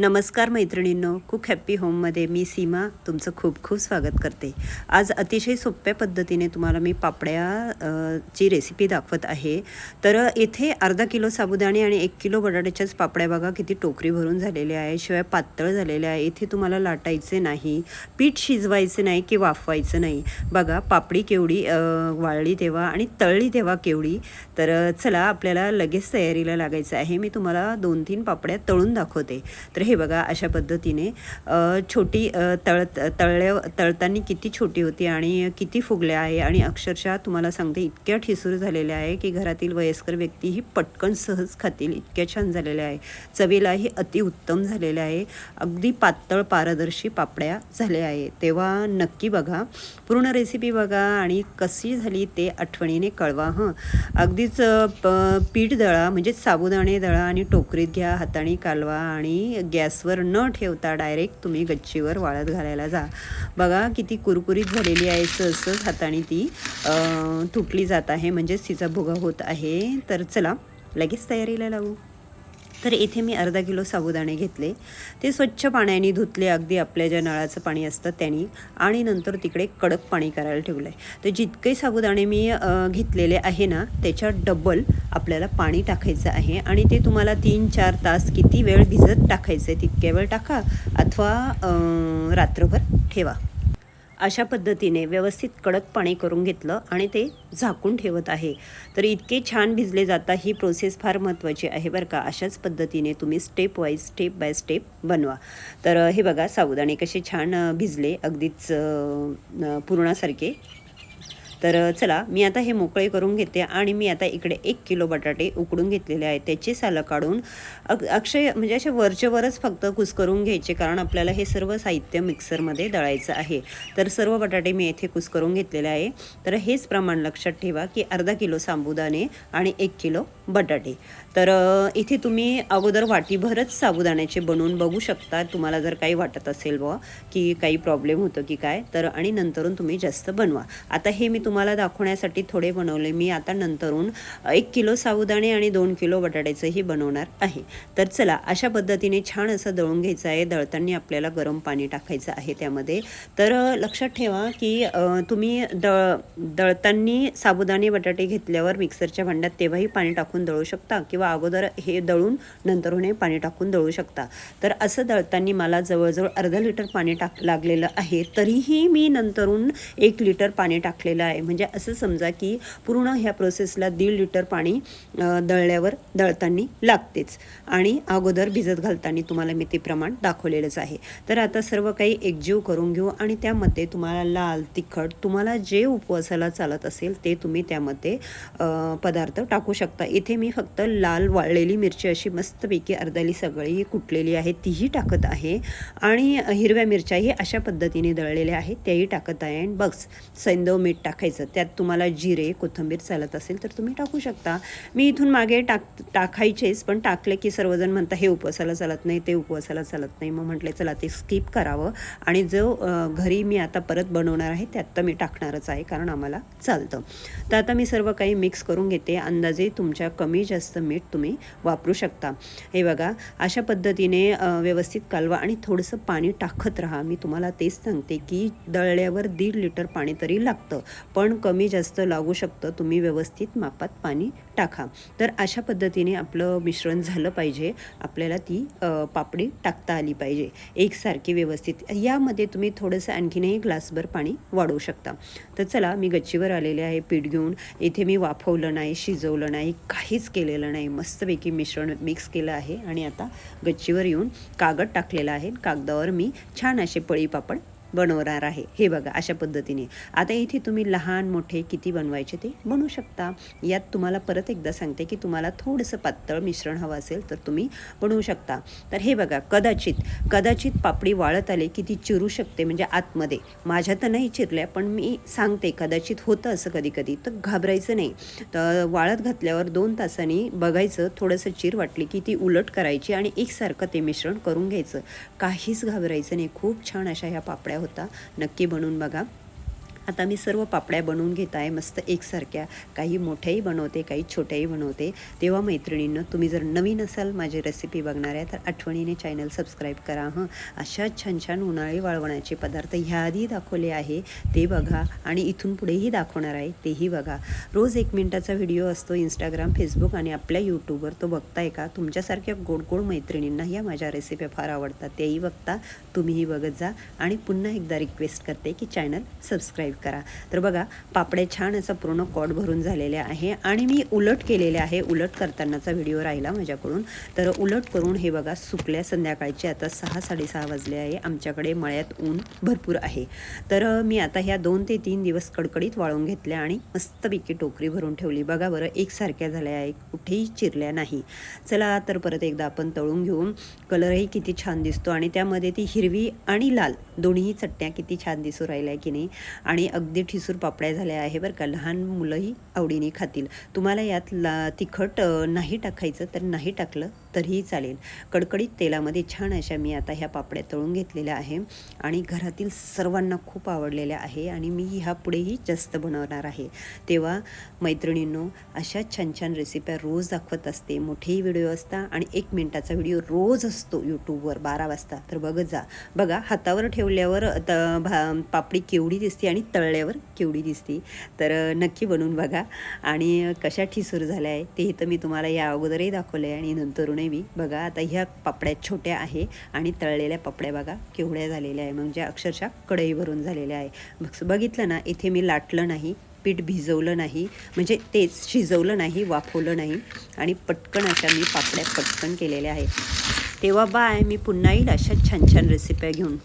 नमस्कार मैत्रिणींनो cook happy होममध्ये मी सीमा तुमचं खूप खूप स्वागत करते. आज अतिशय सोप्या पद्धतीने तुम्हाला मी पापड्या ची रेसिपी दाखवत आहे. तर येथे अर्धा किलो साबुदाणे आणि एक किलो बटाट्याच्याच पापड्या बघा किती टोकरी भरून झालेल्या आहे शिवाय पातळ झालेल्या आहे इथे तुम्हाला लाटायचे नाही पीठ शिजवायचे नाही की वाफवायचं नाही. बघा पापडी केवढी वाळली तेव्हा आणि तळली तेव्हा केवढी. तर चला आपल्याला लगेच तयारीला लागायचं आहे. मी तुम्हाला दोन तीन पापड्या तळून दाखवते. तर हे बघा अशा पद्धतीने छोटी तळ तळल्या तळताना किती छोटी होती आणि किती फुगल्या आहे आणि अक्षरशः तुम्हाला सांगते इतक्या ठिसूर झालेल्या आहे की घरातील वयस्कर व्यक्तीही पटकन सहज खातील. इतक्या छान झालेल्या आहे. चवीलाही अतिउत्तम झालेल्या आहे. अगदी पातळ पारदर्शी पापड्या झाल्या आहे. तेव्हा नक्की बघा. पूर्ण रेसिपी बघा आणि कशी झाली ते आठवणीने कळवा हं. अगदीच प- पीठ दळा म्हणजे साबुदाणे दळा आणि टोकरीत घ्या हाताने कालवा आणि गॅसवर न ठेवता डायरेक्ट तुम्ही गच्चीवर वाळत घालायला जा. बघा किती कुरकुरीत झालेली आहे. सहज हाताने ती तुटली जात आहे. म्हणजेच तिचा भुगा होत आहे. तर चला लगेच तयारीला लागू. तर येथे मी अर्धा किलो साबुदाणे घेतले. ते स्वच्छ पाण्याने धुतले अगदी आपल्या ज्या नळाचं पाणी असतं त्यांनी. आणि नंतर तिकडे कडक पाणी करायला ठेवलं आहे तर जितके साबुदाणे मी घेतलेले आहे ना त्याच्या डबल आपल्याला पाणी टाकायचं आहे. आणि ते तुम्हाला तीन चार तास किती वेळ भिजत टाकायचं आहे तितक्या वेळ टाका. अथवा रात्रभर ठेवा. अशा पद्धतीने व्यवस्थित कडक पाणी करून घेतलं आणि ते झाकून ठेवत आहे. तर इतके छान भिजले जाता ही प्रोसेस फार महत्त्वाची आहे बरं का. अशाच पद्धतीने तुम्ही step wise step by step बनवा. तर हे बघा साबुदाणे कसे छान भिजले अगदीच पूर्णासारखे. तर चला मी आता हे मोकळे करून घेते आणि मी आता इकडे एक किलो बटाटे उकडून घेतलेले आहेत. त्याची सालं काढून अग अक्षय म्हणजे असे वरचेवरच फक्त कुस्करून घ्यायचे कारण आपल्याला हे सर्व साहित्य मिक्सरमध्ये दळायचं आहे. तर सर्व बटाटे मी येथे कुस्करून घेतलेले आहे. तर हेच प्रमाण लक्षात ठेवा की अर्धा किलो साबुदाणे आणि एक किलो बटाटे. तर इथे तुम्ही अगोदर वाटीभरच साबुदाण्याचे बनवून बघू शकता. तुम्हाला जर काही वाटत असेल बुवा की काही प्रॉब्लेम होतं की काय तर आणि नंतरून तुम्ही जास्त बनवा. आता हे मी तुम्हाला दाखवण्यासाठी थोडे बनवले. मी आता नंतरून एक किलो साबुदाणे आणि दोन किलो बटाट्याचंही बनवणार आहे. तर चला अशा पद्धतीने छान असं दळून घ्यायचं आहे. दळताना आपल्याला गरम पाणी टाकायचं आहे त्यामध्ये. तर लक्षात ठेवा की तुम्ही दळ दळताना साबुदाणे बटाटे घेतल्यावर मिक्सरच्या भांड्यात तेव्हाही पाणी टाकून दळू शकता किंवा अगोदर हे दळून नंतरून हे पाणी टाकून दळू शकता. तर असं दळताना मला जवळजवळ अर्धा लिटर पाणी टाक लागलेलं आहे. तरीही मी नंतरून एक लिटर पाणी टाकलेलं आहे. म्हणजे असं समजा की पूर्ण ह्या प्रोसेसला दीड लिटर पाणी दळल्यावर दळताना लागतेच. आणि अगोदर भिजत घालताना तुम्हाला मी ते प्रमाण दाखवलेलंच आहे. तर आता सर्व काही एकजीव करून घेऊ आणि त्यामध्ये तुम्हाला लाल तिखट तुम्हाला जे उपवासाला चालत असेल ते तुम्ही त्यामध्ये पदार्थ टाकू शकता. इथे मी फक्त लाल वाळलेली मिरची अशी मस्तपैकी अर्धाली सगळी कुटलेली आहे तीही टाकत आहे. आणि हिरव्या मिरच्याही अशा पद्धतीने दळलेल्या आहेत त्याही टाकत आहे. आणि बघ सैंदव मीठ टाकायचं. त्यात तुम्हाला जिरे कोथिंबीर चालत असेल तर तुम्ही टाकू शकता. मी इथून मागे टाक टाकायचेच पण टाकले की सर्वजण म्हणता हे उपवासाला चालत नाही ते उपवासाला चालत नाही. मग म्हटले चला ते स्किप करावं. आणि जो घरी मी आता परत बनवणार आहे त्यात तर मी टाकणारच आहे कारण आम्हाला चालतं. तर आता मी सर्व काही मिक्स करून घेते. अंदाजे तुमच्या कमी जास्त मीठ तुम्ही वापरू शकता. हे बघा अशा पद्धतीने व्यवस्थित कालवा आणि थोडंसं पाणी टाकत राहा. मी तुम्हाला तेच सांगते की दळल्यावर दीड लिटर पाणी तरी लागतं. पण पण कमी जास्त लागू शकतं तुम्ही व्यवस्थित मापात पाणी टाका. तर अशा पद्धतीने आपलं मिश्रण झालं पाहिजे. आपल्याला ती पापडी टाकता आली पाहिजे. एकसारखी व्यवस्थित. यामध्ये तुम्ही थोडंसं आणखीनही ग्लासभर पाणी वाढवू शकता. तर चला मी गच्चीवर आलेले आहे पीठ घेऊन. इथे मी वाफवलं नाही शिजवलं नाही काहीच केलेलं नाही. मस्तपैकी मिश्रण मिक्स केलं आहे. आणि आता गच्चीवर येऊन कागद टाकलेला आहे. कागदावर मी छान असे पळी पापड बनवणार आहे. हे बघा अशा पद्धतीने. आता इथे तुम्ही लहान मोठे किती बनवायचे ते बनवू शकता. यात तुम्हाला परत एकदा सांगते की तुम्हाला थोडंसं पातळ मिश्रण हवं असेल तर तुम्ही बनवू शकता. तर हे बघा कदाचित कदाचित पापडी वाळत आले की ती चिरू शकते म्हणजे आतमध्ये. माझ्या तर नाही चिरल्या पण मी सांगते कदाचित होतं असं कधी कधी तर घाबरायचं नाही. तर वाळत घातल्यावर दोन तासांनी बघायचं थोडंसं चिर वाटली की ती उलट करायची आणि एकसारखं ते मिश्रण करून घ्यायचं. काहीच घाबरायचं नाही. खूप छान अशा ह्या पापड्या होता. नक्की बनवून बघा. आता मी सर्व पापड्या बनवून घेत आहे. मस्त एकसारख्या. काही मोठ्याही बनवते काही छोट्याही बनवते. तेव्हा मैत्रिणींना तुम्ही जर नवीन असाल माझी रेसिपी बघणार आहे तर आठवणीने चॅनल सबस्क्राईब करा हं. अशा छान छान उन्हाळी वाळवण्याचे पदार्थ ह्याआधी दाखवले आहे. ते बघा आणि इथून पुढेही दाखवणार आहे तेही बघा. रोज एक मिनिटाचा व्हिडिओ असतो इंस्टाग्राम फेसबुक आणि आपल्या यूट्यूबवर तो बघताय का? तुमच्यासारख्या गोड गोड मैत्रिणींना ह्या माझ्या रेसिप्या फार आवडतात. तेही बघता तुम्हीही बघत जा. आणि पुन्हा एकदा रिक्वेस्ट करते की चॅनल सबस्क्राईब करा. तर बघा पापडे छान असा पूर्ण कॉड भरून झालेले आहे आणि मी उलट केलेले आहे. उलट करतानाचा व्हिडिओ राहिला माझ्याकडून. तर उलट करून हे बघा सुकल्या संध्याकाळचे आता सहा साडेसहा वाजले आहे. आमच्याकडे मळ्यात ऊन भरपूर आहे. तर मी आता ह्या दोन ते तीन दिवस कडकडीत वाळून घेतल्या आणि मस्तपैकी टोकरी भरून ठेवली. बघा बरं एकसारख्या झाल्या आहे कुठेही चिरल्या नाही. चला तर परत एकदा आपण तळून घेऊन कलरही किती छान दिसतो आणि त्यामध्ये ती हिरवी आणि लाल दोन्हीही चटण्या किती छान दिसू राहिल्या की नाही. आणि आणि अगदी ठिसूर पापड्या झाल्या आहे बरं का. लहान मुलंही आवडीने खातील. तुम्हाला यात ला तिखट नाही टाकायचं तर नाही टाकलं तरीही चालेल. कडकडीत तेलामध्ये छान अशा मी आता ह्या पापड्या तळून घेतलेल्या आहे आणि घरातील सर्वांना खूप आवडलेल्या आहे आणि मी ह्या पुढेही जास्त बनवणार आहे. तेव्हा मैत्रिणींनो अशा छान छान रेसिप्या रोज दाखवत असते. मोठेही व्हिडिओ असता आणि एक मिनटाचा व्हिडिओ रोज असतो यूट्यूबवर बारा वाजता. तर बघत जा. बघा हातावर ठेवल्यावर त भा पापडी केवढी दिसते आणि तळल्यावर केवढी दिसते. तर नक्की बनवून बघा. आणि कशा ठिसूर झाल्या आहे ते तर मी तुम्हाला या अगोदरही दाखवलं आहे आणि नंतरूनही मी बघा. आता ह्या पापड्या छोट्या आहे आणि तळलेल्या पापड्या बघा केवढ्या झालेल्या आहे म्हणजे अक्षरशः कढई भरून झालेल्या आहे बघ बघितलं ना इथे मी लाटलं नाही पीठ भिजवलं नाही म्हणजे तेच शिजवलं नाही वाफवलं नाही आणि पटकन अशा मी पापड्या पटकन केलेल्या आहेत. तेव्हा बाय मी पुन्हा येईल अशा छान छान रेसिप्या घेऊन